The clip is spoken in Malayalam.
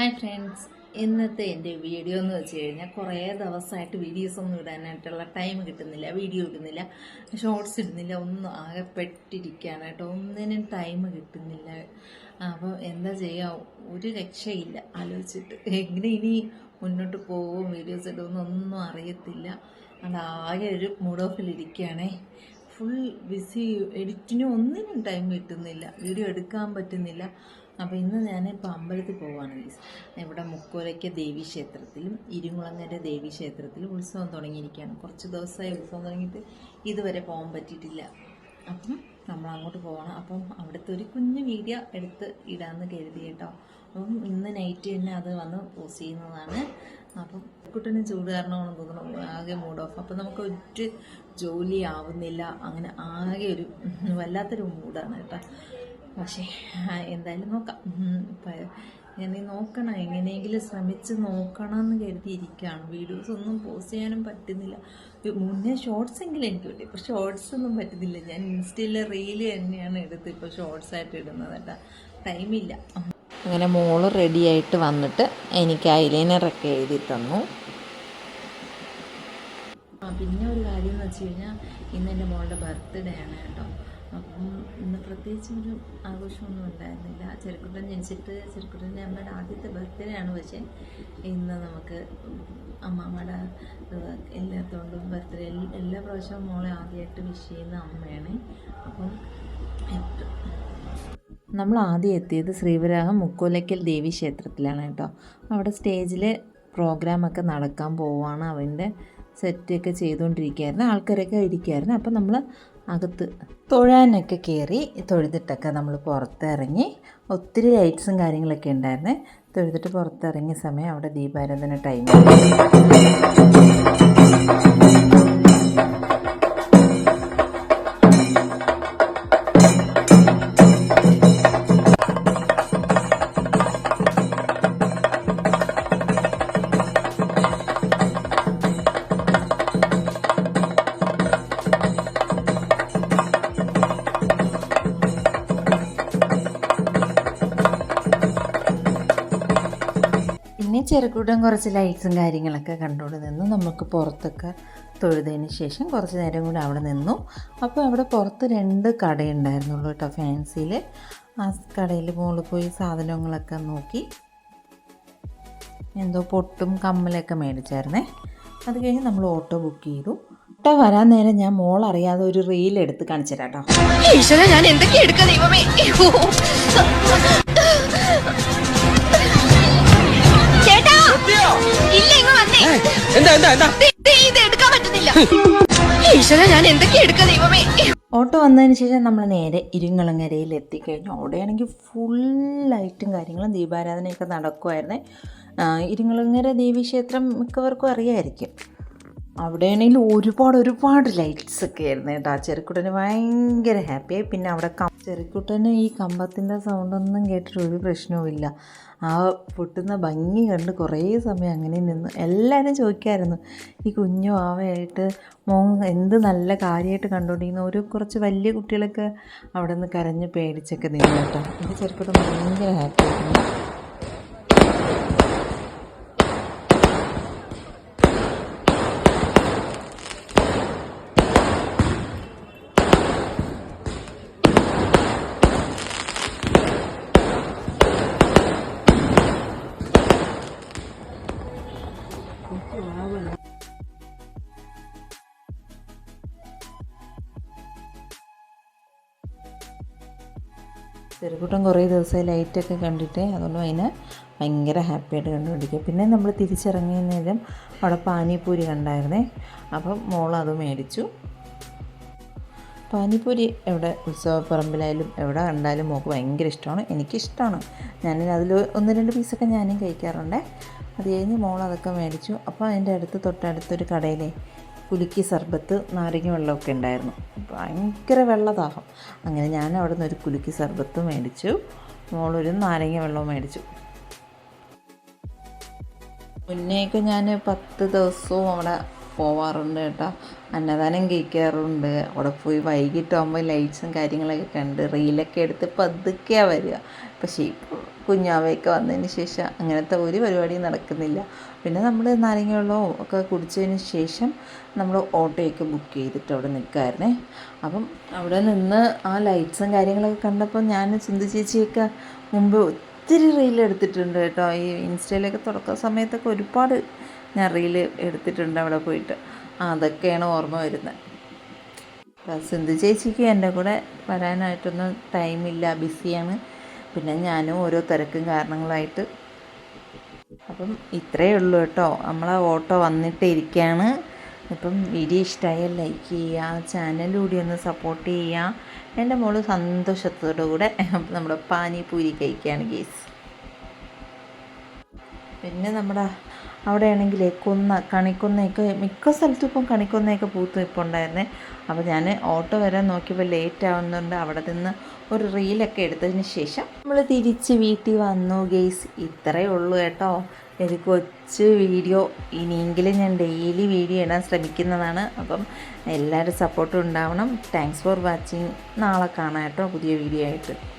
ഹായ് ഫ്രണ്ട്സ് ഇന്നത്തെ എന്റെ വീഡിയോ എന്ന് വെച്ച് കഴിഞ്ഞാൽ കുറേ ദിവസമായിട്ട് വീഡിയോസ് ഒന്നും ഇടാനായിട്ടുള്ള ടൈം കിട്ടുന്നില്ല വീഡിയോ ഇടുന്നില്ല ഷോർട്സ് ഇടുന്നില്ല ഒന്നും ആകെ പെട്ടിരിക്കുകയാണ് കേട്ടോ ഒന്നിനും ടൈം കിട്ടുന്നില്ല. അപ്പോൾ എന്താ ചെയ്യുക ഒരു രക്ഷയില്ല ആലോചിച്ചിട്ട്. എങ്ങനെ ഇനി മുന്നോട്ട് പോകും വീഡിയോസ് ഇടുമെന്നൊന്നും അറിയത്തില്ല. അത് ആകെ ഒരു മൂഡ് ഓഫിലിരിക്കുകയാണേ ഫുൾ ബിസി എഡിറ്റിനും ഒന്നിനും ടൈം കിട്ടുന്നില്ല വീഡിയോ എടുക്കാൻ പറ്റുന്നില്ല. അപ്പോൾ ഇന്ന് ഞാൻ ഇപ്പോൾ അമ്പലത്തിൽ പോവാണ് ഗീസ്. ഇവിടെ മുക്കോലയ്ക്ക ദേവി ക്ഷേത്രത്തിലും ഇരുമുളങ്ങര ദേവി ക്ഷേത്രത്തിലും ഉത്സവം തുടങ്ങിയിരിക്കുകയാണ് കുറച്ച് ദിവസമായി ഉത്സവം തുടങ്ങിയിട്ട് ഇതുവരെ പോകാൻ പറ്റിയിട്ടില്ല. അപ്പം നമ്മൾ അങ്ങോട്ട് പോകണം അപ്പം അവിടുത്തെ ഒരു കുഞ്ഞു വീഡിയോ എടുത്ത് ഇടാമെന്ന് കരുതി കേട്ടോ. അപ്പം ഇന്ന് നൈറ്റ് തന്നെ അത് വന്ന് പോസ്റ്റ് ചെയ്യുന്നതാണ്. അപ്പം കുട്ടനും ചൂട് കാരണമാണെന്ന് തോന്നുന്നു. ആകെ മൂഡ് ഓഫ് അപ്പം നമുക്ക് ഒരു ജോലി ആവുന്നില്ല. അങ്ങനെ ആകെ ഒരു വല്ലാത്തൊരു മൂഡാണ് കേട്ടോ. പക്ഷേ എന്തായാലും നോക്കാം. ഞാൻ നീ നോക്കണം. എങ്ങനെയെങ്കിലും ശ്രമിച്ച് നോക്കണം എന്ന് കരുതിയിരിക്കുകയാണ്. വീഡിയോസ് ഒന്നും പോസ്റ്റ് ചെയ്യാനും പറ്റുന്നില്ല. മുന്നേ ഷോർട്സ് എങ്കിലും എനിക്ക് കിട്ടി. ഇപ്പോൾ ഷോർട്സ് ഒന്നും പറ്റുന്നില്ല. ഞാൻ ഇൻസ്റ്റയിലെ റീൽ തന്നെയാണ് എടുത്ത് ഇപ്പോൾ ഷോർട്സ് ആയിട്ട് ഇടുന്നത് കേട്ടോ. ടൈമില്ല. അങ്ങനെ മോൾ റെഡി ആയിട്ട് വന്നിട്ട് എനിക്ക് ഐലൈനറൊക്കെ എഴുതി തന്നു. ആ പിന്നെ ഒരു കാര്യം എന്ന് വെച്ച് കഴിഞ്ഞാൽ ഇന്ന് എന്റെ മോളുടെ ബർത്ത്ഡേ ആണ് കേട്ടോ. അപ്പം ഇന്ന് പ്രത്യേകിച്ചൊരു ആഘോഷമൊന്നും ഉണ്ടായിരുന്നില്ല. ചെറുക്കുട്ടൻ ജനിച്ചിട്ട് ചെറുക്കുട്ടന്റെ അമ്മയുടെ ആദ്യത്തെ ബർത്ത്ഡേ ആണ്. പക്ഷേ ഇന്ന് നമുക്ക് അമ്മാമ്മയുടെ എല്ലാത്തോണ്ടും ബർത്ത്ഡേ എല്ലാ പ്രാവശ്യവും മോളെ ആദ്യമായിട്ട് വിഷ് ചെയ്യുന്ന അമ്മയാണ്. അപ്പം നമ്മൾ ആദ്യം എത്തിയത് ശ്രീവരാഹം മുക്കോലയ്ക്കൽ ദേവി ക്ഷേത്രത്തിലാണ് കേട്ടോ. അവിടെ സ്റ്റേജിൽ പ്രോഗ്രാമൊക്കെ നടക്കാൻ പോവുകയാണ് അവന്റെ സെറ്റൊക്കെ ചെയ്തുകൊണ്ടിരിക്കുകയായിരുന്നു ആൾക്കാരൊക്കെ ഇരിക്കുകയായിരുന്നു അപ്പം നമ്മൾ അകത്ത് തൊഴാനൊക്കെ കയറി തൊഴുതിട്ടൊക്കെ നമ്മൾ പുറത്തിറങ്ങി. ഒത്തിരി ലൈറ്റ്സും കാര്യങ്ങളൊക്കെ ഉണ്ടായിരുന്നു. തൊഴുതിട്ട് പുറത്തിറങ്ങിയ സമയം അവിടെ ദീപാരാധന ടൈം പിന്നെ ചെറുക്കൂട്ടം കുറച്ച് ലൈറ്റ്സും കാര്യങ്ങളൊക്കെ കണ്ടുകൊണ്ട് നിന്നു. നമുക്ക് പുറത്തൊക്കെ തൊഴുതതിന് ശേഷം കുറച്ച് നേരം കൂടി അവിടെ നിന്നു. അപ്പോൾ അവിടെ പുറത്ത് രണ്ട് കടയുണ്ടായിരുന്നുള്ളൂ കേട്ടോ ഫാൻസിയിൽ ആ കടയിൽ മുകളിൽ പോയി സാധനങ്ങളൊക്കെ നോക്കി. എന്തോ പൊട്ടും കമ്മലൊക്കെ മേടിച്ചായിരുന്നേ. അത് കഴിഞ്ഞ് നമ്മൾ ഓട്ടോ ബുക്ക് ചെയ്തു. ഓട്ടോ വരാൻ നേരം ഞാൻ മോൾ അറിയാതെ ഒരു റീൽ എടുത്ത് കാണിച്ചു കേട്ടോ ഞാൻ എന്തൊക്കെ എടുക്ക ദൈവമേ? ഇല്ല ഇങ്ങ് വന്നേ. എന്താ എന്താ എന്താ? ഇത് എടുക്കാൻ പറ്റുന്നില്ല. ഈശ്വര ഞാൻ ദൈവമേ? ഓട്ടോ വന്നതിന് ശേഷം നമ്മൾ നേരെ ഇരുങ്ങളങ്ങരയിൽ എത്തിക്കഴിഞ്ഞു. അവിടെയാണെങ്കിൽ ഫുൾ ലൈറ്റും കാര്യങ്ങളും ദീപാരാധനയൊക്കെ നടക്കുമായിരുന്നേ ഇരുങ്ങളങ്ങര ദേവീക്ഷേത്രം മിക്കവർക്കും അറിയായിരിക്കും. അവിടെയാണെങ്കിൽ ഒരുപാട് ഒരുപാട് ലൈറ്റ്സ് ഒക്കെ ആയിരുന്നു കേട്ടോ. ചെറുക്കുട്ടന് ഭയങ്കര ഹാപ്പിയായി പിന്നെ അവിടെ ചെറുക്കുട്ടന് ഈ കമ്പത്തിന്റെ സൗണ്ടൊന്നും കേട്ടിട്ട് ഒരു പ്രശ്നവുമില്ല ആ പൊട്ടുന്ന ഭംഗി കണ്ട് കുറേ സമയം അങ്ങനെ നിന്ന് എല്ലാവരും ചോദിക്കായിരുന്നു ഈ കുഞ്ഞു ആവയായിട്ട് മോ എന്ത് നല്ല കാര്യമായിട്ട് കണ്ടുകൊണ്ടിരിക്കുന്ന? ഒരു കുറച്ച് വലിയ കുട്ടികളൊക്കെ അവിടെ നിന്ന് കരഞ്ഞ് പേടിച്ചൊക്കെ നിന്നു കേട്ടോ. എന്റെ ചെറുക്കുട്ടൻ ഭയങ്കര ഹാപ്പി ആയിരുന്നു ചെറുകൂട്ടം കുറേ ദിവസമായി ലൈറ്റൊക്കെ കണ്ടിട്ട് അതുകൊണ്ട് അതിനെ ഭയങ്കര ഹാപ്പിയായിട്ട് കണ്ടുപിടിക്കുക. പിന്നെ നമ്മൾ തിരിച്ചിറങ്ങിയ നേരം അവിടെ പാനിപ്പൂരി കണ്ടായിരുന്നേ. അപ്പം മോൾ അത് മേടിച്ചു. പാനിപ്പൂരി എവിടെ ഉത്സവപ്പറമ്പിലായാലും എവിടെ കണ്ടാലും മോൾക്ക് ഭയങ്കര ഇഷ്ടമാണ്. എനിക്കിഷ്ടമാണ് ഞാൻ അതിൽ ഒന്ന് രണ്ട് പീസൊക്കെ ഞാനും കഴിക്കാറുണ്ട്. അത് കഴിഞ്ഞ് മോൾ അതൊക്കെ മേടിച്ചു. അപ്പോൾ അതിന്റെ അടുത്ത് തൊട്ടടുത്തൊരു കടയിലെ കുലുക്കി സർബത്ത് നാരങ്ങ വെള്ളമൊക്കെ ഉണ്ടായിരുന്നു. ഭയങ്കര വെള്ളദാഹം. അങ്ങനെ ഞാൻ അവിടെ നിന്ന് ഒരു കുലുക്കി സർബത്ത് മേടിച്ചു. മോളൊരു നാരങ്ങ വെള്ളവും മേടിച്ചു. മുന്നേക്ക് ഞാൻ പത്ത് ദിവസവും അവിടെ പോവാറുണ്ട് കേട്ടോ. അന്നദാനം കഴിക്കാറുണ്ട്. അവിടെ പോയി വൈകിട്ടാകുമ്പോൾ ലൈറ്റ്സും കാര്യങ്ങളൊക്കെ കണ്ട് റീലൊക്കെ എടുത്ത് പതുക്കെയാണ് വരിക. പക്ഷേ ഇപ്പോൾ കുഞ്ഞാവയൊക്കെ വന്നതിന് ശേഷം അങ്ങനത്തെ ഒരു പരിപാടിയും നടക്കുന്നില്ല. പിന്നെ നമ്മൾ നാരങ്ങ വെള്ളവും ഒക്കെ കുടിച്ചതിന് ശേഷം നമ്മൾ ഓട്ടോയൊക്കെ ബുക്ക് ചെയ്തിട്ട് അവിടെ നിൽക്കായിരുന്നേ. അപ്പം അവിടെ നിന്ന് ആ ലൈറ്റ്സും കാര്യങ്ങളൊക്കെ കണ്ടപ്പോൾ ഞാൻ സിന്ധു ചേച്ചിയൊക്കെ മുമ്പ് ഒത്തിരി റീൽ എടുത്തിട്ടുണ്ട് കേട്ടോ. ഈ ഇൻസ്റ്റയിലൊക്കെ തുടക്ക സമയത്തൊക്കെ ഒരുപാട് ഞാൻ റീൽ എടുത്തിട്ടുണ്ട് അവിടെ പോയിട്ട്. അതൊക്കെയാണ് ഓർമ്മ വരുന്നത്. അപ്പം സിന്ധു ചേച്ചിക്ക് എന്റെ കൂടെ വരാനായിട്ടൊന്നും ടൈമില്ല ബിസിയാണ്. പിന്നെ ഞാനും ഓരോ തിരക്കും കാരണങ്ങളായിട്ട്. അപ്പം ഇത്രയേ ഉള്ളൂ കേട്ടോ. നമ്മളെ ഓട്ടോ വന്നിട്ട് ഇരിക്കുകയാണ് ഇപ്പം വീഡിയോ ഇഷ്ടമായാൽ ലൈക്ക് ചെയ്യുക ചാനൽ കൂടി ഒന്ന് സപ്പോർട്ട് ചെയ്യുക. എന്റെ മോൾ സന്തോഷത്തോടു കൂടെ നമ്മുടെ പാനിപൂരി കഴിക്കുകയാണ് ഗേസ് പിന്നെ നമ്മുടെ അവിടെ കുന്ന കൊന്ന കണിക്കൊന്നയൊക്കെ മിക്ക സ്ഥലത്തും ഇപ്പം കണിക്കൊന്നയൊക്കെ പൂത്ത് ഇപ്പോൾ ഉണ്ടായിരുന്നേ. അപ്പോൾ ഞാൻ ഓട്ടോ വരാൻ നോക്കിയപ്പോൾ ലേറ്റ് ആവുന്നുണ്ട്. അവിടെ നിന്ന് ഒരു റീലൊക്കെ എടുത്തതിന് ശേഷം നമ്മൾ തിരിച്ച് വീട്ടിൽ വന്നു. ഗെയ്സ് ഇത്രയേ ഉള്ളൂ കേട്ടോ. എനിക്ക് കൊച്ച് വീഡിയോ. ഇനിയെങ്കിലും ഞാൻ ഡെയിലി വീഡിയോ ഇടാൻ ശ്രമിക്കുന്നതാണ്. അപ്പം എല്ലാവരും സപ്പോർട്ടും ഉണ്ടാവണം. താങ്ക്സ് ഫോർ വാച്ചിങ് നാളെ കാണാം കേട്ടോ പുതിയ വീഡിയോ ആയിട്ട്.